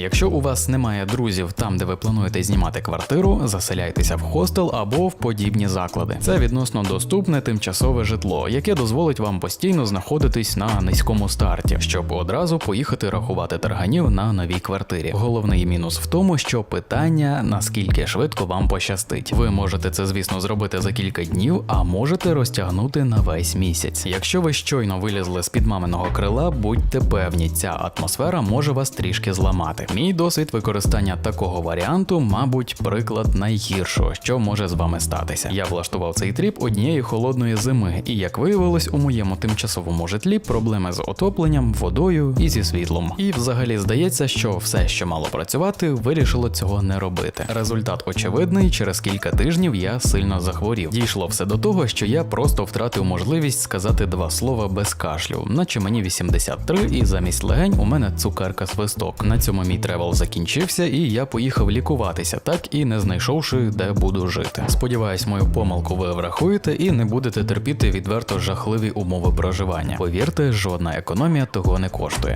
Якщо у вас немає друзів там, де ви плануєте знімати квартиру, заселяйтеся в хостел або в подібні заклади. Це відносно доступне тимчасове житло, яке дозволить вам постійно знаходитись на низькому старті, щоб одразу поїхати рахувати тарганів на новій квартирі. Головний мінус в тому, що питання наскільки швидко вам пощастить. Ви можете це, звісно, зробити за кілька днів, а можете розтягнути на весь місяць. Якщо ви щойно вилізли з під маминого крила, будьте певні, ця атмосфера може вас трішки зламати. Мій досвід використання такого варіанту, мабуть, приклад найгіршого, що може з вами статися. Я влаштував цей тріп однієї холодної зими, і як виявилось, у моєму тимчасовому житлі проблеми з отопленням, водою і зі світлом. І взагалі здається, що все, що мало працювати, вирішило цього не робити. Результат очевидний, через кілька тижнів я сильно захворів. Дійшло все до того, що я просто втратив можливість сказати два слова без кашлю, наче мені 83, і замість легень у мене цукерка свисток. На цьому мій тревел закінчився, і я поїхав лікуватися, так і не знайшовши, де буду жити. Сподіваюсь, мою помилку ви врахуєте і не будете терпіти відверто жахливі умови проживання. Повірте, жодна економія того не коштує.